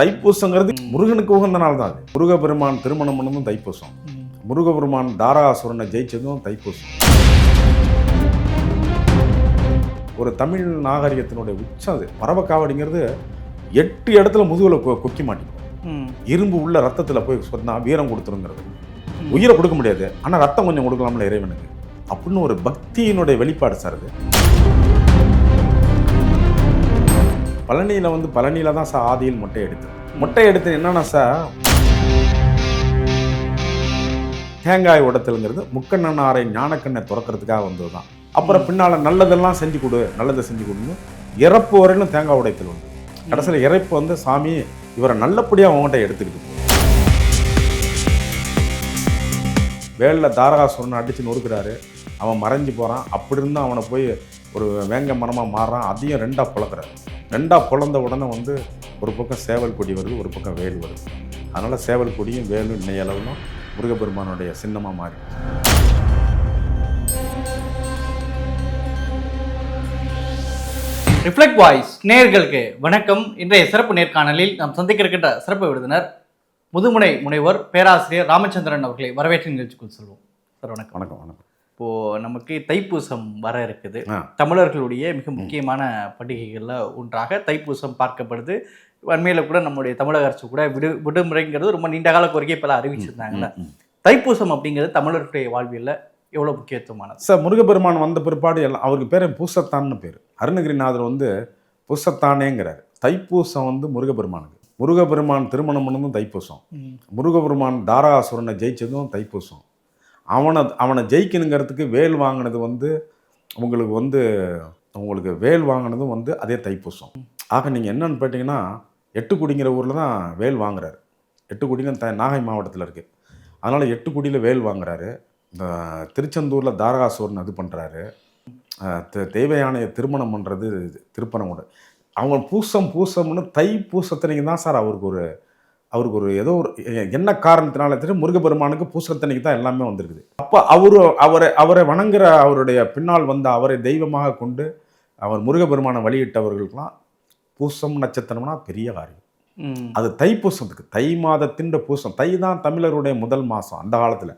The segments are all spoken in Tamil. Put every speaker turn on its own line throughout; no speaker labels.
தைப்பூசங்கிறது முருகனுக்கு உகந்த நாள் தான் அது முருகபெருமான் திருமணம் பண்ணதும் தைப்பூசம். முருகபெருமான் தாராசுரனை ஜெயிச்சதும் தைப்பூசம். ஒரு தமிழ் நாகரிகத்தினுடைய உச்சம் அது. பறவைக்காவடிங்கிறது எட்டு இடத்துல முதுகுல கொக்கி மாட்டிக்கும். இரும்பு உள்ள ரத்தத்தில் போய் சொன்னா வீரம் கொடுத்துருங்கிறது. உயிரை கொடுக்க முடியாது. ஆனால் ரத்தம் கொஞ்சம் கொடுக்கலாம்ல இறைவனுக்கு. அப்படின்னு ஒரு பக்தியினுடைய வெளிப்பாடு சார் அது. பழனியில் வந்து பழனியில் தான் சார் ஆதியில் மொட்டை எடுத்து மொட்டை எடுத்து என்னென்னா சார் தேங்காய் உடத்தலுங்கிறது முக்கண்ணனாரை ஞானக்கண்ணை திறக்கிறதுக்காக வந்தது தான் அப்புறம் பின்னால் நல்லதெல்லாம் செஞ்சு கொடு நல்லதை செஞ்சு கொடுன்னு இறப்பு வரையிலும் தேங்காய் உடைத்தல் வந்து கடைசியில் இறப்பு வந்து சாமி இவரை நல்லபடியாக அவங்ககிட்ட எடுத்துக்கிட்டு வேலில் தாரகாசுரனை அடித்து நொறுக்கிறாரு. அவன் மறைஞ்சு போகிறான் அப்படி இருந்தால் அவனை போய் ஒரு வேங்க மரமாக மாறுறான். அதையும் ரெண்டாக பழக்கிறாரு. ரெண்டாக பிளந்த உடனே வந்து ஒரு பக்கம் சேவல் கொடி வருது ஒரு பக்கம் வேல் வருது. அதனால் சேவல் கொடியும் வேலும் இன்னையளவிலும் முருகப்பெருமானுடைய சின்னமாக மாறி
ரிஃப்ளெக்ட் வாய்ஸ் நேயர்களுக்கு வணக்கம். இன்றைய சிறப்பு நேர்காணலில் நாம் சந்திக்க இருக்கின்ற சிறப்பு விருந்தினர் முதுமுனை முனைவர் பேராசிரியர் ராமச்சந்திரன் அவர்களை வரவேற்று நிகழ்ச்சிக்குள் செல்வோம். சார் வணக்கம்.
வணக்கம் வணக்கம்.
இப்போ நமக்கு தைப்பூசம் வர இருக்குது. தமிழர்களுடைய மிக முக்கியமான பண்டிகைகளில் ஒன்றாக தைப்பூசம் பார்க்கப்படுது. அண்மையில் கூட நம்முடைய தமிழக அரசு கூட விடு விடுமுறைங்கிறது ரொம்ப நீண்ட கால கோரிக்கை இப்போலாம் அறிவிச்சிருந்தாங்கல்ல. தைப்பூசம் அப்படிங்கிறது தமிழர்களுடைய வாழ்வியல்ல எவ்வளோ முக்கியத்துவமானது?
சார் முருகப்பெருமான் வந்த பிற்பாடு எல்லாம் அவருக்கு பேர் பூசத்தான்னு பேர். அருணகிரிநாதர் வந்து பூசத்தானேங்கிறார். தைப்பூசம் வந்து முருகப்பெருமானுக்கு. முருகப்பெருமான் திருமணம் பண்ணதும் தைப்பூசம். முருகபெருமான் தாராசுரனை ஜெயிச்சதும் தைப்பூசம். அவனை அவனை ஜெயிக்கணுங்கிறதுக்கு வேல் வாங்கினது வந்து உங்களுக்கு வந்து உங்களுக்கு வேல் வாங்கினதும் வந்து அதே தைப்பூசம். ஆக நீங்கள் என்னன்னு கேட்டிங்கன்னா எட்டுக்குடிங்கிற ஊரில் தான் வேல் வாங்குறாரு. எட்டுக்குடின்னு த நாகை மாவட்டத்தில் இருக்குது அதனால் எட்டுக்குடியில் வேல் வாங்குறாரு. இந்த திருச்செந்தூரில் தாரகாசூர்னு இது பண்ணுறாரு தெய்வ திருமணம் பண்ணுறது திருப்பனங்குடி. அவங்க பூசம் பூசம்னு தை பூசத்தனைக்கு தான் சார் அவருக்கு ஒரு அவருக்கு ஒரு ஏதோ ஒரு என்ன காரணத்தினால தெரியும் முருகப்பெருமானுக்கு பூசத்தனைக்கு தான் எல்லாமே வந்திருக்குது அப்போ அவரு அவரை அவரை வணங்குற அவருடைய பின்னால் வந்த அவரை தெய்வமாக கொண்டு அவர் முருகப்பெருமானை வழியிட்டவர்களுக்கெல்லாம் பூசம் நட்சத்திரம்னா பெரிய காரியம். அது தைப்பூசத்துக்கு தை மாதத்தின் பூசம் தை தான் தமிழருடைய முதல் மாதம் அந்த காலத்தில்.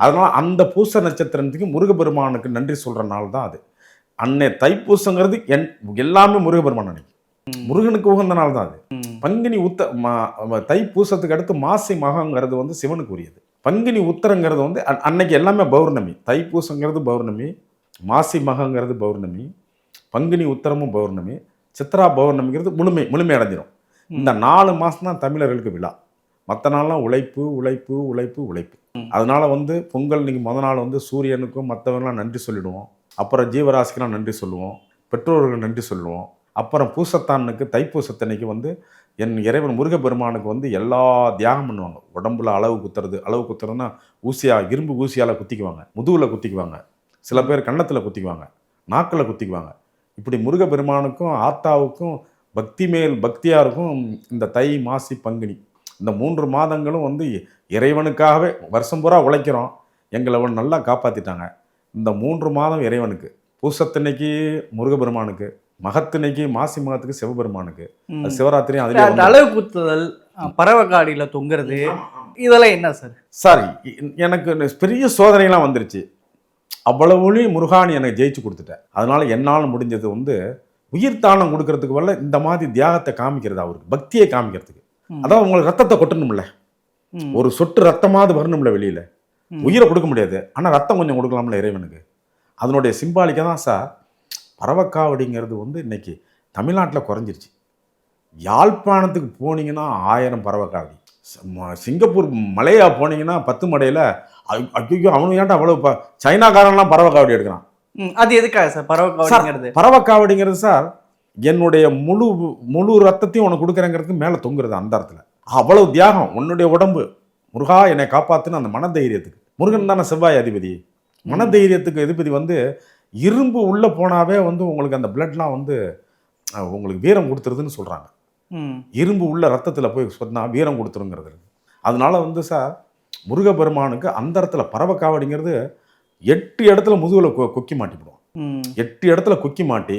அதனால அந்த பூச நட்சத்திரத்துக்கு முருகப்பெருமானுக்கு நன்றி சொல்ற நாள் தான் அது அன்னை தைப்பூசங்கிறது என் எல்லாமே முருகப்பெருமான் அன்னைக்கு
ம்.
முருகனுக்கு உகந்த நாள் தான் அது. பங்குனி உத்த ம- தைப்பூசத்துக்கு அடுத்து மாசி மகங்கிறது வந்து சிவனுக்கு உரியது பங்குனி உத்தரங்கிறது வந்து அன்- அன்னைக்கு எல்லாமே பௌர்ணமி. தைப்பூசங்கிறது பௌர்ணமி மாசி மகங்கிறது பௌர்ணமி பங்குனி உத்தரமும் பௌர்ணமி சித்ரா பௌர்ணமிங்கிறது முழுமை முழுமை அடைஞ்சிரும். இந்த நாலு மாதம் தான் தமிழர்களுக்கு விழா. மற்ற நாள்லாம் உழைப்பு உழைப்பு உழைப்பு உழைப்பு. அதனால வந்து பொங்கல் இன்னைக்கு முத நாள் வந்து சூரியனுக்கும் மற்றவங்களாம் நன்றி சொல்லிடுவோம். அப்புறம் ஜீவராசிக்கெல்லாம் நன்றி சொல்லுவோம். பெற்றோர்கள் நன்றி சொல்லுவோம். அப்புறம் பூசத்தானுக்கு தைப்பூசத்தன்னைக்கு வந்து என் இறைவன் முருகப்பெருமானுக்கு வந்து எல்லா தியாகம் பண்ணுவாங்க. உடம்புல அளவு குத்துறது. அளவு குத்துறதுன்னா ஊசியா இரும்பு ஊசியால் குத்திக்குவாங்க. முதுகில் குத்திக்குவாங்க. சில பேர் கன்னத்தில் குத்திக்குவாங்க. நாக்கில் குத்திக்குவாங்க. இப்படி முருகப்பெருமானுக்கும் ஆத்தாவுக்கும் பக்தி மேல் பக்தியாக இருக்கும் இந்த தை மாசி பங்குனி இந்த மூன்று மாதங்களும் வந்து இறைவனுக்காகவே வருஷம் பூரா உழைக்கிறோம். எங்களை அவன் நல்லா காப்பாற்றிட்டாங்க இந்த மூன்று மாதம் இறைவனுக்கு. பூசத்தன்னைக்கு முருகப்பெருமானுக்கு மகத்தினைக்கு மாசி மகத்துக்கு சிவபெருமானுக்கு. அது சிவராத்திரி அதுலேயே
அளவு குத்துதல் பறவை காடியில் தொங்குறது இதெல்லாம் என்ன சார்?
சாரி எனக்கு பெரிய சோதனைலாம் வந்துருச்சு. அவ்வளவுலையும் முருகானி எனக்கு ஜெயிச்சு கொடுத்துட்டேன் அதனால என்னால் முடிஞ்சது வந்து உயிர் தானம் கொடுக்கறதுக்கு வரல இந்த மாதிரி தியாகத்தை காமிக்கிறது அவருக்கு பக்தியை காமிக்கிறதுக்கு. அதான் உங்களுக்கு ரத்தத்தை கொட்டணும்ல. ஒரு சொட்டு ரத்தமாவது வரணும்ல வெளியில. உயிரை கொடுக்க முடியாது. ஆனால் ரத்தம் கொஞ்சம் கொடுக்கலாம்ல இறைவனுக்கு. அதனுடைய சிம்பாலிக்காக தான் சார் பறவைக்காவடிங்கிறது வந்து இன்னைக்கு தமிழ்நாட்டில் குறைஞ்சிருச்சு. யாழ்ப்பாணத்துக்கு போனீங்கன்னா ஆயிரம் பறவைக்காவடி சிங்கப்பூர் மலையா போனீங்கன்னா பத்து மடையில் ஐயோ அவனு ஏன்டா அவ்வளோ ப சைனாக்காரன்லாம் பறவைக்காவடி எடுக்கிறான்.
அது எதுக்காக சார்? பறவை காடிங்கிறது
பறவைக்காவடிங்கிறது சார் என்னுடைய முழு முழு ரத்தத்தையும் உனக்கு கொடுக்குறேங்கிறதுக்கு மேலே தொங்குறது அந்த இடத்துல அவ்வளவு தியாகம் உன்னுடைய உடம்பு. முருகா என்னை காப்பாத்துன்னு அந்த மனதைரியத்துக்கு. முருகன் தானே செவ்வாய் அதிபதி. மனதைரியத்துக்கு அதிபதி வந்து இரும்பு உள்ளே போனாவே வந்து உங்களுக்கு அந்த பிளட்லாம் வந்து உங்களுக்கு வீரம் கொடுத்துருதுன்னு சொல்கிறாங்க. இரும்பு உள்ள ரத்தத்தில் போய் சொன்னா வீரம் கொடுத்துருங்கிறது அதனால வந்து சார் முருகப்பெருமானுக்கு அந்த இடத்துல பறவைக்காவடிங்கிறது எட்டு இடத்துல முதுகுல கொ கொக்கி மாட்டிவிடுவோம்
ம்.
எட்டு இடத்துல கொக்கி மாட்டி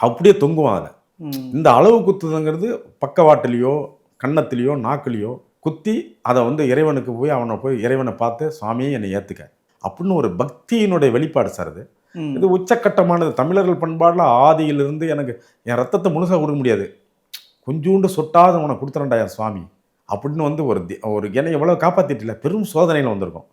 அப்படியே தொங்குவான் அதில்
ம்.
இந்த அளவு குத்துதுங்கிறது பக்கவாட்டிலையோ கன்னத்திலேயோ நாக்குலேயோ குத்தி அதை வந்து இறைவனுக்கு போய் அவனை போய் இறைவனை பார்த்து சுவாமியே என்னை ஏற்றுக்க அப்படின்னு ஒரு பக்தியினுடைய வெளிப்பாடு சார்
ம்.
இது உச்சக்கட்டமானது. தமிழர்கள் பண்பாடில் ஆதியிலிருந்து எனக்கு என் ரத்தத்தை முழுசாக கொடுக்க முடியாது. கொஞ்சூண்டு சொட்டாத உனக்கு கொடுத்துறேன்டா என் சுவாமி. அப்படின்னு வந்து ஒரு தி- ஒரு என்னை எவ்வளோ காப்பாற்றிட்டில்ல பெரும் சோதனையில் வந்திருக்கும்.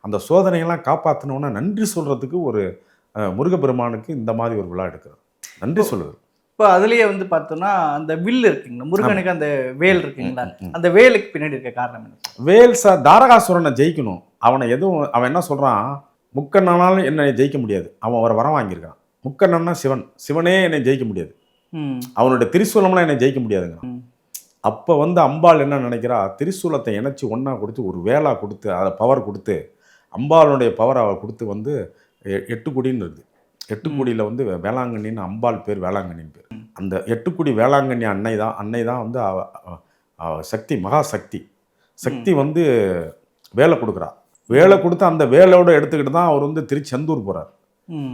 அந்த சோதனையெல்லாம் காப்பாற்றினோன்னா நன்றி சொல்கிறதுக்கு ஒரு முருகப்பெருமானுக்கு இந்த மாதிரி ஒரு விழா எடுக்கிறது நன்றி சொல்லுது.
இப்போ அதுலயே வந்து பார்த்தோம்னா அந்த வில் இருக்குங்களா? முருகனுக்கு அந்த வேல் இருக்குங்களா. அந்த வேலுக்கு பின்னாடி இருக்க காரணம் என்ன?
வேல் சா தாரகாசுரனை ஜெயிக்கணும். அவனை எதுவும் அவன் என்ன சொல்கிறான் முக்கண்ணனாலும் என்னை ஜெயிக்க முடியாது. அவன் ஒரு வரம் வாங்கியிருக்கான். முக்கண்ணன்னா சிவன். சிவனே என்னை ஜெயிக்க முடியாது. அவனுடைய திரிசூலம்லாம் என்னை ஜெயிக்க முடியாதுங்க. அப்போ வந்து அம்பாள் என்ன நினைக்கிறா? திரிசூலத்தை இணைச்சி ஒன்றா கொடுத்து ஒரு வேலா கொடுத்து அதை பவர் கொடுத்து அம்பாளுடைய பவர் அவள் கொடுத்து வந்து எ- எட்டுக்குடின்னு இருக்குது எட்டுக்குடியில் வந்து வே- வேளாங்கண்ணின்னு அம்பாள் பேர் வேளாங்கண்ணின்னு பேர். அந்த எட்டுக்குடி வேளாங்கண்ணி அன்னை தான் அன்னை தான் வந்து சக்தி மகா சக்தி. சக்தி வந்து வேலை கொடுக்குறா. வேலை கொடுத்து அந்த வேலையோட எடுத்துக்கிட்டு தான் அவர் வந்து திருச்செந்தூர் போகிறார்.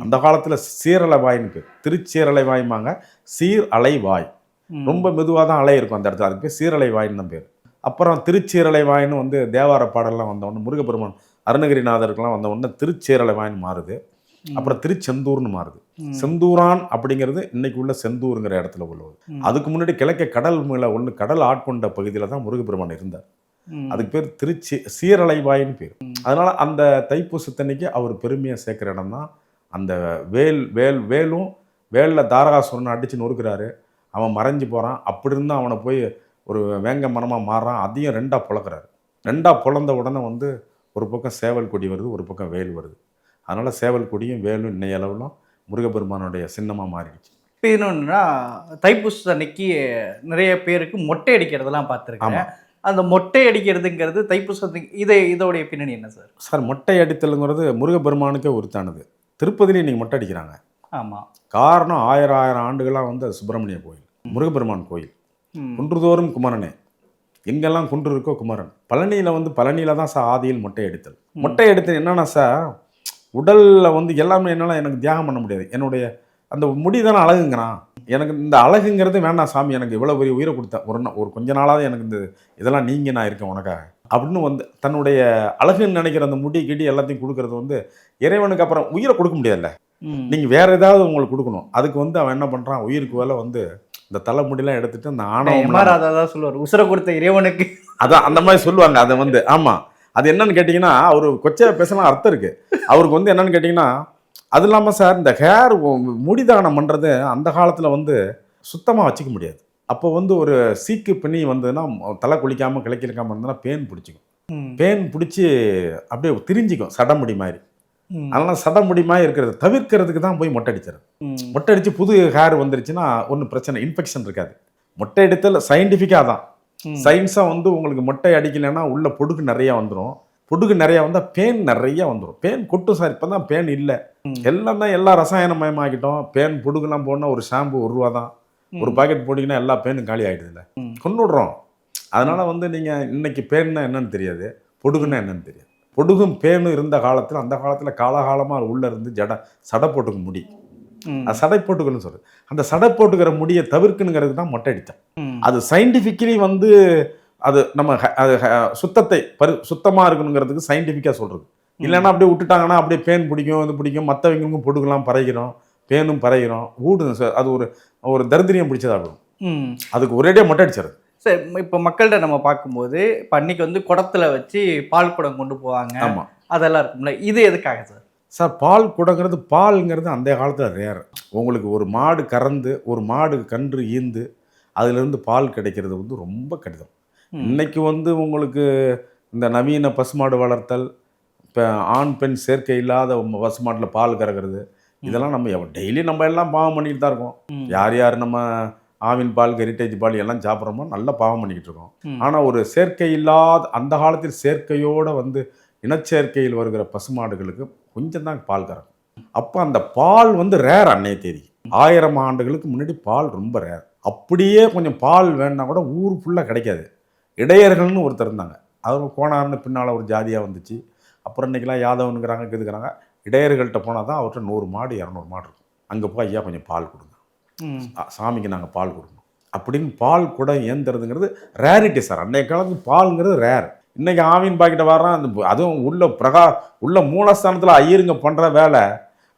அந்த காலத்தில் சீரலைவாயின்னு பேர் திருச்சீரலைவாய்மாங்க சீர் அலைவாய்
ம்.
ரொம்ப மெதுவாக தான் அலை இருக்கும் அந்த இடத்துல அதுக்கு பேர் சீரலைவாயின்னு தான் பேர் அப்புறம் திருச்சீரலைவாயின்னு வந்து தேவார பாடல்லாம் வந்தவொடனே முருகப்பெருமான் அருணகிரிநாதருக்கெல்லாம் வந்தவொடனே திருச்சீரலைவாயின்னு மாறுது அப்புறம் திருச்செந்தூர்னு மாறுது. செந்தூரான் அப்படிங்கிறது இன்னைக்கு உள்ள செந்தூருங்கிற இடத்துல உள்ளது. அதுக்கு முன்னாடி கிழக்க கடல் மேல ஒன்று கடல் ஆட்கொண்ட பகுதியில் தான் முருகப்பெருமான் இருந்தார். அதுக்கு பேர் திருச்சி சீரலைவாயின்னு பேர். அதனால அந்த தைப்பூசத்தன்னைக்கு அவர் பெருமையை சேர்க்குற இடம் தான் அந்த வேல் வேல் வேலும் வேலில் தாரகாசுரனை அடித்து நொறுக்கிறாரு. அவன் மறைஞ்சு போகிறான் அப்படி இருந்து அவனை போய் ஒரு வேங்க மரமாக மாறுறான் அதையும் ரெண்டாக புழக்கிறாரு. ரெண்டாக புலந்த உடனே வந்து ஒரு பக்கம் சேவல் கொடி வருது ஒரு பக்கம் வேல் வருது. அதனால் சேவல் கொடியும் வேலும் இன்னைய அளவிலும் முருகப்பெருமானுடைய சின்னமாக மாறிடுச்சு.
இப்போ இன்னொன்றுனா தைப்பூச அன்னைக்கு நிறைய பேருக்கு மொட்டை அடிக்கிறதெல்லாம் பார்த்துருக்கேன். அந்த மொட்டை அடிக்கிறதுங்கிறது தைப்பூசத்துக்கு இது இதோடைய பின்னணி என்ன சார்?
சார் மொட்டை அடித்தலுங்கிறது முருகப்பெருமானுக்கே உரித்தானது. திருப்பதிலையும் இன்னைக்கு மொட்டை அடிக்கிறாங்க.
ஆமாம்
காரணம் ஆயிரம் ஆயிரம் ஆண்டுகளாக வந்து அது சுப்பிரமணிய கோயில் முருகப்பெருமான் கோயில். குன்றுதோறும் குமரனே. எங்கெல்லாம் குன்று இருக்கோ குமரன். பழனியில் வந்து பழனியில் தான் சார் ஆதியில் மொட்டை அடித்தல். மொட்டை அடித்தல் என்னன்னா சார் உடலில் வந்து எல்லாமே என்னால் எனக்கு தியாகம் பண்ண முடியாது. என்னுடைய அந்த முடி தானே அழகுங்கிறான். எனக்கு இந்த அழகுங்கிறது வேணாம் சாமி எனக்கு இவ்வளோ பெரிய உயிரை கொடுத்த. ஒரு ஒரு கொஞ்ச நாளாவது எனக்கு இந்த இதெல்லாம் நீங்க நான் இருக்கேன் உனக்காக. அப்படின்னு வந்து தன்னுடைய அழகுன்னு நினைக்கிற அந்த முடி கிடி எல்லாத்தையும் கொடுக்கறது வந்து இறைவனுக்கு அப்புறம் உயிரை கொடுக்க முடியாதுல்ல. நீங்கள் வேற ஏதாவது உங்களுக்கு கொடுக்கணும். அதுக்கு வந்து அவன் என்ன பண்ணுறான் உயிருக்கு வேலை வந்து இந்த தலைமுடிலாம் எடுத்துட்டு அந்த ஆணவம்
அதான் சொல்லுவார் உசுர கொடுத்த இறைவனுக்கு.
அதான் அந்த மாதிரி சொல்லுவாங்க. அதை வந்து ஆமாம் அது என்னன்னு கேட்டிங்கன்னா அவர் கொச்சையா பேசலாம் அர்த்தம் இருக்கு. அவருக்கு வந்து என்னன்னு கேட்டிங்கன்னா அது இல்லாமல் சார் இந்த ஹேர் முடிதானம் பண்ணுறது அந்த காலத்தில் வந்து சுத்தமாக வச்சுக்க முடியாது அப்போ வந்து ஒரு சீக்கு பின்னி வந்ததுன்னா தலை குளிக்காமல் கிளைக்கிழக்காமல் இருந்ததுன்னா பேன் பிடிச்சிக்கும். பேன் பிடிச்சி அப்படியே திரிஞ்சிக்கும் சடமுடி மாதிரி. அதனால சடமுடி மாதிரி இருக்கிறது தவிர்க்கிறதுக்கு தான் போய் மொட்டை அடிச்சிருது
ம்.
மொட்டை அடித்து புது ஹேர் வந்துருச்சுன்னா ஒன்றும் பிரச்சனை இன்ஃபெக்ஷன் இருக்காது மொட்டை அடித்தல் சயின்டிஃபிக்காக தான். சயின்ஸாக வந்து உங்களுக்கு மொட்டை அடிக்கலைன்னா உள்ள பொடுகு நிறையா வந்துடும் பொடுகு நிறையா வந்தால் பேன் நிறைய வந்துடும் பேன் கொட்டும் சார் இப்போ தான் பேன் இல்லை. எல்லாம் தான் எல்லாம் ரசாயனமயமாக்கிட்டோம் பேன் பொடுகுலாம் போனால் ஒரு ஷாம்பு ஒரு ரூபா தான். ஒரு பாக்கெட் போட்டிங்கன்னா எல்லா பேனும் காலி ஆகிடுதுல்ல
ம்.
கொண்டு விடுறோம் அதனால வந்து நீங்கள் இன்னைக்கு பேன்னா என்னன்னு தெரியாது. பொடுகுன்னா என்னன்னு தெரியாது. பொடுகும் பேனும் இருந்த காலத்தில் அந்த காலத்தில் காலகாலமாக உள்ள இருந்து ஜட சடை போட்டுக்க முடி. சடை போட்டுக்கணும்னு சொல்றது. அந்த சடை போட்டுக்கிற முடியை தவிர்க்கணுங்கிறது தான் மொட்டை அடித்தேன். அது சயின்டிஃபிக்கலி வந்து அது நம்ம அது சுத்தத்தை பரு சுத்தமாக இருக்கணுங்கிறதுக்கு சயின்டிஃபிக்காக சொல்கிறது இல்லைன்னா அப்படியே விட்டுட்டாங்கன்னா அப்படியே பேன் பிடிக்கும் இது பிடிக்கும் மற்றவங்களுக்கும் பொடுகெல்லாம் பறகிறோம் பேனும் பறகிறோம் ஊடு ச- அது ஒரு ஒரு தரித்திரியம் பிடிச்சதாகும். அதுக்கு ஒரேடியாக மொட்டை அடிச்சிருது
சரி இப்போ மக்கள்கிட்ட நம்ம பார்க்கும்போது இப்போ அன்னைக்கு வந்து குடத்துல வச்சு பால் குடம் கொண்டு போவாங்க.
ஆமாம்
அதெல்லாம் இருக்கும்ல இது எதுக்காக சார்?
சார் பால் குடங்கிறது பால்ங்கிறது அந்த காலத்தில் ரேர் உங்களுக்கு ஒரு மாடு கறந்து ஒரு மாடு கன்று ஈந்து அதிலிருந்து பால் கிடைக்கிறது வந்து ரொம்ப கடினம்.
ம்.
இன்னைக்கு வந்து உங்களுக்கு இந்த நவீன பசுமாடு வளர்த்தல் இப்போ ஆண் பெண் சேர்க்கை இல்லாத பசுமாட்டில் பால் கறக்கிறது இதெல்லாம் நம்ம டெய்லி நம்ம எல்லாம் பாவம் பண்ணிட்டு தான் இருக்கோம். யார் யார் நம்ம ஆவின் பால் ஹெரிட்டேஜ் பால் எல்லாம் சாப்பிட்றோமோ நல்லா பாவம் பண்ணிக்கிட்டு இருக்கோம். ஆனால் ஒரு சேர்க்கை இல்லாத அந்த காலத்தில் சேர்க்கையோட வந்து இனச்சேர்க்கையில் வருகிற பசுமாடுகளுக்கு கொஞ்சம் தான் பால் கறக்கும். அப்போ அந்த பால் வந்து ரேர் அன்னைய தேதி. ஆயிரம் ஆண்டுகளுக்கு முன்னாடி பால் ரொம்ப ரேர் அப்படியே கொஞ்சம் பால் வேணும்னா கூட ஊர் ஃபுல்லாக கிடைக்காது. இடையர்கள்னு ஒருத்தர் இருந்தாங்க. அவர் கோணார்னு பின்னால் ஒரு ஜாதியாக வந்துச்சு. அப்புறம் இன்றைக்கெல்லாம் யாதவனுங்கிறாங்க கெதுக்குறாங்க. இடையர்கள்ட்ட போனால் தான் அவர்கிட்ட நூறு மாடு இரநூறு மாடு இருக்கும். அங்கே போய் ஐயா கொஞ்சம் பால் கொடுங்க. சாமிக்கு நாங்கள் பால் கொடுக்கணும். அப்படின்னு பால் குடம் ஏந்துறதுங்கிறது ரேரிட்டி சார் அன்றைய காலத்துக்கு பால்ங்கிறது ரேர் இன்னைக்கு ஆவின் பாக்கெட்டை வர்றான் அந்த அதுவும் உள்ள பிரகா உள்ள மூலஸ்தானத்தில் ஐயருங்க பண்ணுற வேலை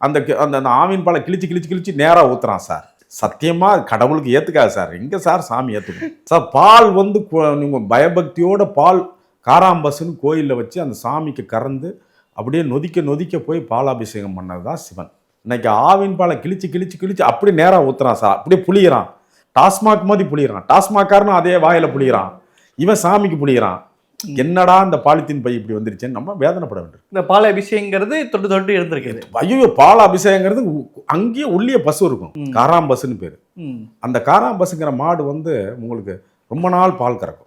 அந்த அந்த அந்த ஆவின் பாலை கிழிச்சு கிழிச்சு கிழிச்சு நேராக ஊத்துறான் சார் சத்தியமாக கடவுளுக்கு ஏற்றுக்காது சார். எங்கே சார் சாமி ஏற்றுக்கும் சார் பால் வந்து நீங்கள் பயபக்தியோட பால் காராம்பசுன்னு கோயிலில் வச்சு அந்த சாமிக்கு கறந்து அப்படியே நொதிக்க நொதிக்க போய் பாலாபிஷேகம் பண்ணது தான் சிவன். இன்னைக்கு ஆவின் பாலை கிழிச்சு கிழிச்சு கிழிச்சு அப்படி நேராக ஊற்றுறான் சார். அப்படியே புளியிறான். டாஸ்மாக் மாதிரி புளியிறான். டாஸ்மாக்காரனும் அதே வாயில் புளியிறான். இவன் சாமிக்கு புளியிறான். என்னடா இந்த பாலித்தீன் பை இப்படி வந்துருச்சுன்னு நம்ம வேதனைப்பட வேண்டும்
இந்த பால் அபிஷேகங்கிறது தொட்டு தொட்டு இருந்திருக்குது
ஐயோ பால் அபிஷேகங்கிறது அங்கேயே உள்ளே பசு இருக்கும். காராம் பசுன்னு பேர். அந்த காராம் பசுங்கிற மாடு வந்து உங்களுக்கு ரொம்ப நாள் பால் கறக்கும்.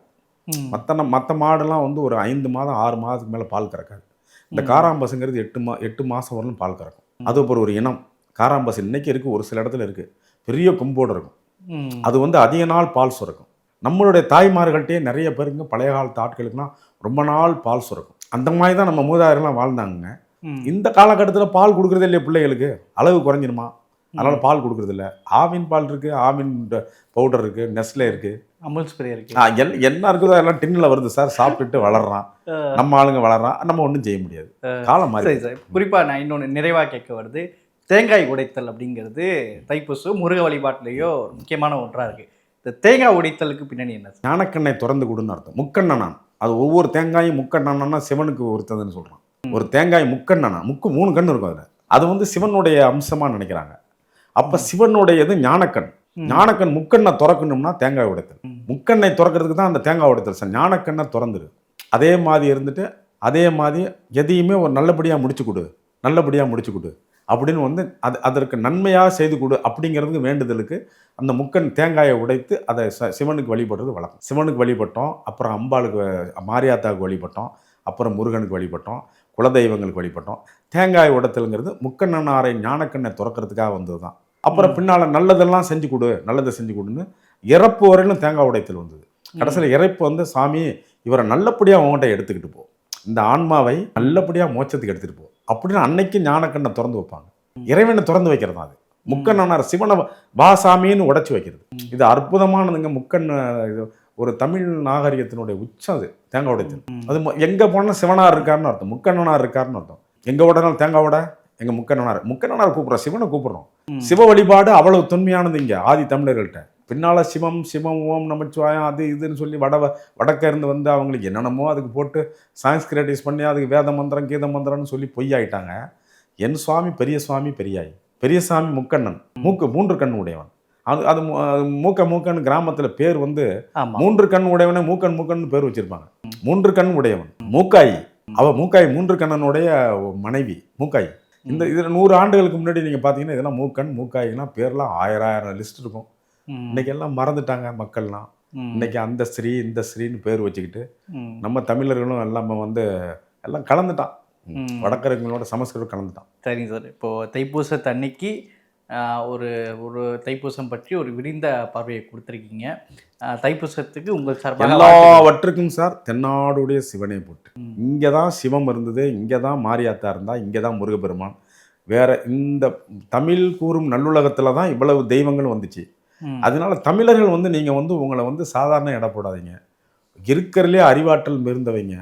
மற்ற மற்ற மாடுலாம் வந்து ஒரு ஐந்து மாதம் ஆறு மாதத்துக்கு மேலே பால் கறக்காது. இந்த. காராம்பசுங்கிறது எட்டு மா எட்டு மாதம் வரலும் பால் கறக்கும். அது அப்புறம் ஒரு இனம். காராம்பசு இன்னைக்கு இருக்குது ஒரு சில இடத்துல இருக்குது பெரிய கொம்போடு இருக்கும். அது வந்து அதிக நாள் பால் சுரக்கும். நம்மளுடைய தாய்மார்கள்ட்டே நிறைய பேருங்க பழைய காலத்து ஆட்களுக்குலாம் ரொம்ப நாள் பால் சுரக்கும். அந்த மாதிரி தான் நம்ம மூதாதையர்லாம் வாழ்ந்தாங்க இந்த காலகட்டத்தில் பால் கொடுக்குறதே இல்லையா பிள்ளைகளுக்கு. அளவு குறைஞ்சிருமா? அதனால பால் கொடுக்குறது இல்ல ஆவின் பால் இருக்கு ஆவின் பவுடர் இருக்கு நெஸ்லே இருக்கு.
அமுல் ஸ்ப்ரே இருக்கு.
ஆ, எல்- என்ன இருக்குதோ எல்லாம் டின்னில் வருது சார். சாப்பிட்டுட்டு வளர்றான். நம்ம ஆளுங்க வளர்றான். நம்ம ஒன்றும் செய்ய முடியாது. காலம் மாறி
சரி சார். குறிப்பாக நான் இன்னொன்று நிறைவாக கேட்க வருது. தேங்காய் உடைத்தல் அப்படிங்கிறது தைப்பூசம் முருக வழிபாட்டிலேயோ முக்கியமான ஒன்றாக இருக்குது இந்த தேங்காய் உடைத்தலுக்கு பின்னணி என்ன
ஞானக்கண்ணை திறந்து கொடுன்னு அர்த்தம். முக்கண்ணனான் அது ஒவ்வொரு தேங்காயும் முக்கண்ணனா சிவனுக்கு ஒருத்ததுன்னு சொல்றான். ஒரு தேங்காய் முக்கண்ணனா முக்கு மூணு கண் இருக்கும் அதுல. அது வந்து சிவனுடைய அம்சமா நினைக்கிறாங்க. அப்ப சிவனுடையது ஞானக்கண். ஞானக்கண் முக்கண்ணை திறக்கணும்னா தேங்காய் உடைத்தல். முக்கண்ணை திறக்கிறதுக்கு தான் அந்த தேங்காய் உடைத்தல் சார். ஞானக்கண்ணை திறந்துரு. அதே மாதிரி இருந்துட்டு அதே மாதிரி எதையுமே ஒரு நல்லபடியா முடிச்சு கொடு. நல்லபடியா முடிச்சு கொடு. அப்படின்னு வந்து அது அதற்கு நன்மையாக செய்து கொடு அப்படிங்கிறதுக்கு வேண்டுதலுக்கு அந்த முக்கன் தேங்காயை உடைத்து அதை சிவனுக்கு வழிபடுறது வழக்கம். சிவனுக்கு வழிபட்டோம் அப்புறம் அம்பாளுக்கு மாரியாத்தாவுக்கு வழிபட்டோம் அப்புறம் முருகனுக்கு வழிபட்டோம் குலதெய்வங்களுக்கு வழிபட்டோம். தேங்காய் உடைத்தலுங்கிறது முக்கண்ணனாரை ஞானக்கண்ணை துறக்கிறதுக்காக வந்தது தான் அப்புறம் பின்னால் நல்லதெல்லாம் செஞ்சு கொடு நல்லதை செஞ்சு கொடுன்னு இறப்பு வரையிலும் தேங்காய் உடைத்தல் வந்தது. கடைசியில் இறப்பு வந்து சாமி இவரை நல்லபடியாக உங்கள்கிட்ட எடுத்துக்கிட்டு போ. இந்த ஆன்மாவை நல்லபடியாக மோட்சத்துக்கு எடுத்துகிட்டு போ. அப்படின்னு அன்னைக்கு ஞானக்கண்ணை திறந்து வைப்பாங்க. இறைவனை திறந்து வைக்கிறது தான் அது. முக்கண்ணனார் சிவனை வா சாமின்னு உடைச்சு வைக்கிறது. இது அற்புதமானதுங்க முக்கண் இது ஒரு தமிழ் நாகரிகத்தினுடைய உச்சம் அது தேங்காய் உடைத்தல். அது எங்க போனா சிவனார் இருக்காருன்னு அர்த்தம் முக்கண்ணனார் இருக்காருன்னு அர்த்தம். எங்க உடனாலும் தேங்காய் உட எங்க முக்கண்ணனார் முக்கண்ணனார் கூப்பிடுறோம் சிவனை கூப்பிடுறோம். சிவ வழிபாடு அவ்வளவு தொன்மையானது இங்க ஆதி தமிழர்கள்ட்ட. பின்னால சிவம் சிவம் ஓம் நமச்சிவாயம் அது இதுன்னு சொல்லி வட வடக்க இருந்து வந்து அவங்களுக்கு என்னென்னமோ அதுக்கு போட்டு சான்ஸ்கிரேட்டிஸ் பண்ணி அதுக்கு வேத மந்திரம் கீத மந்திரம்னு சொல்லி பொய்யாயிட்டாங்க. என் சுவாமி பெரிய சுவாமி பெரியாய். பெரிய சாமி முக்கண்ணன். மூக்கு மூன்று கண் உடையவன். அது அது மூக்க மூக்கன்னு கிராமத்துல பேர் வந்து மூன்று கண் உடையவனே மூக்கன் மூக்கன் பேர் வச்சிருப்பாங்க. மூன்று கண் உடையவன். மூக்காய். அவ மூக்காய் மூன்று கண்ணனுடைய மனைவி மூக்காய். இந்த இதுல நூறு ஆண்டுகளுக்கு முன்னாடி நீங்க பாத்தீங்கன்னா இதெல்லாம் மூக்கன் மூக்காய்லாம் பேர்லாம் ஆயிரம் ஆயிரம் லிஸ்ட் இருக்கும். இன்னைக்கு எல்லாம் மறந்துட்டாங்க மக்கள்லாம். இன்னைக்கு அந்த ஸ்ரீ இந்த ஸ்ரீன்னு பேர் வச்சுக்கிட்டு. நம்ம தமிழர்களும் எல்லாம் வந்து எல்லாம் கலந்துட்டான். வடக்கரங்களோட சமஸ்கிருதம் கலந்துட்டான்.
சரிங்க சார். இப்போது தைப்பூசத்து அன்னைக்கு ஒரு ஒரு தைப்பூசம் பற்றி ஒரு விரிந்த பார்வையை கொடுத்துருக்கீங்க. தைப்பூசத்துக்கு உங்கள் சார்பாக
எல்லாவற்றுக்கும் சார் தென்னாடுடைய சிவனை போட்டு. இங்கே தான் சிவம் இருந்தது இங்கே தான் மாரியாத்தா இருந்தா இங்கே தான் முருகப்பெருமான். வேற இந்த தமிழ் கூறும் நல்லுலகத்தில் தான் இவ்வளவு தெய்வங்களும் வந்துச்சு. அதனால தமிழர்கள் வந்து நீங்கள் வந்து உங்களை வந்து சாதாரண இட போடாதீங்க. இருக்கிறதுலே அறிவாற்றல் மிகுந்தவைங்க.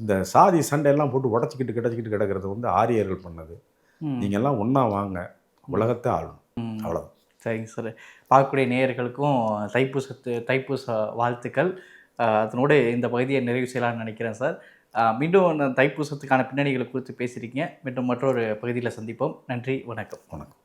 இந்த சாதி சண்டையெல்லாம் போட்டு உடச்சிக்கிட்டு கிடச்சிக்கிட்டு கிடக்கிறது வந்து ஆரியர்கள் பண்ணது.
ம்.
நீங்க எல்லாம் ஒன்றா வாங்க உலகத்தை ஆளணும்
ம்.
அவ்வளோதான்
சரிங்க சார். பார்க்கக்கூடிய நேயர்களுக்கும் தைப்பூசத்து தைப்பூச வாழ்த்துக்கள். அதனோட இந்த பகுதியை நிறைவு செய்யலாம்னு நினைக்கிறேன் சார். மீண்டும் தைப்பூசத்துக்கான பின்னணிகளை குறித்து பேசியிருக்கீங்க. மீண்டும் மற்றொரு பகுதியில் சந்திப்போம். நன்றி வணக்கம்.
வணக்கம்.